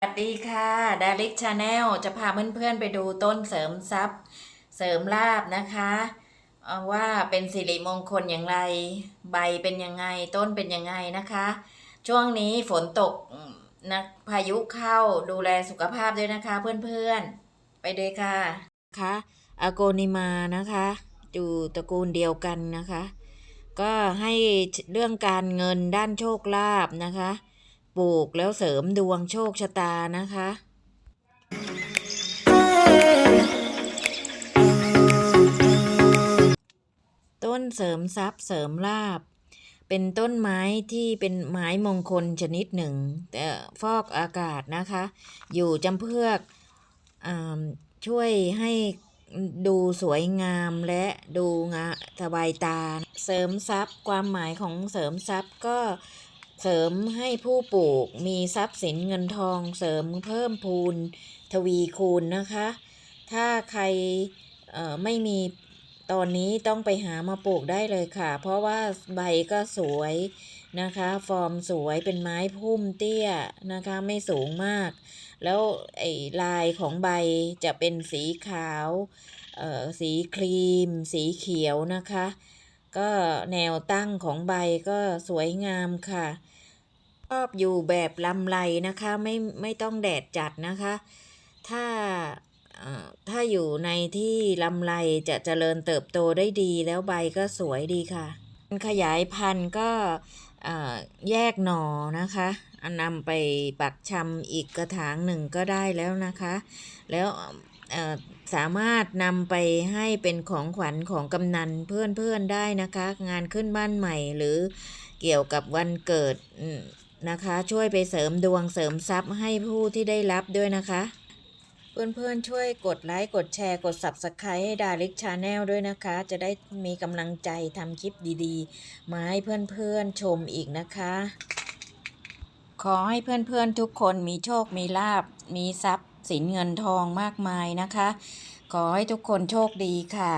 สวัสดีค่ะดาริกชาแนลจะพาเพื่อนๆไปดูต้นเสริมทรัพย์ เสริมลาบนะคะ ว่าเป็นสิริมงคลอย่างไร ใบเป็นยังไงต้นเป็นยังไงนะคะ ช่วงนี้ฝนตกนะพายุเข้าดูแลสุขภาพด้วยนะคะ เพื่อนๆ ไปเลยค่ะค่ะอาโกนิมานะคะอยู่ตระกูลเดียวกันนะคะ ก็ให้เรื่องการเงินด้านโชคลาภนะคะ ปลูกแล้วเสริมดวงโชคชะตานะคะต้นเสริมทรัพย์เสริมลาบ เป็นต้นไม้ที่เป็นไม้มงคลชนิดหนึ่ง แต่ฟอกอากาศนะคะ อยู่จำเพือกอช่วยให้ดูสวยงามและดูงาสบายตา เสริมทรัพย์ความหมายของเสริมทรัพย์ก็ เสริมให้ผู้ปลูกมีทรัพย์สินเงินทองเสริมเพิ่มพูนทวีคูณนะคะ ถ้าใครไม่มีตอนนี้ต้องไปหามาปลูกได้เลยค่ะ เพราะว่าใบก็สวยนะคะ ฟอร์มสวยเป็นไม้พุ่มเตี้ยนะคะไม่สูงมาก แล้วไอ้ลายของใบจะเป็นสีขาวสีครีม สีเขียวนะคะ ก็แนวตั้งของใบก็สวยงามค่ะชอบอยู่แบบลำไรนะคะไม่ไม่ต้องแดดจัดนะคะ ถ้าเอ่อถ้าอยู่ในที่ลำไรจะเจริญเติบโตได้ดีแล้วใบก็สวยดีค่ะขยายพันธุ์ก็เอ่อแยกหน่อนะคะนำไปปักชำอีกกระถางหนึ่งก็ได้แล้วนะคะ แล้ว สามารถนำไปให้เป็นของขวัญของกำนันเพื่อนๆได้นะคะ งานขึ้นบ้านใหม่หรือเกี่ยวกับวันเกิดนะคะ ช่วยไปเสริมดวงเสริมทรัพย์ให้ผู้ที่ได้รับด้วยนะคะ เพื่อนๆช่วยกดไลค์กดแชร์กด Subscribe ให้ดาริกชาแนลด้วยนะคะ จะได้มีกำลังใจทำคลิปดีๆ มาให้เพื่อนๆชมอีกนะคะขอให้เพื่อนๆทุกคนมีโชค มีลาบ มีทรัพย์ สินเงินทองมากมายนะคะ ขอให้ทุกคนโชคดีค่ะ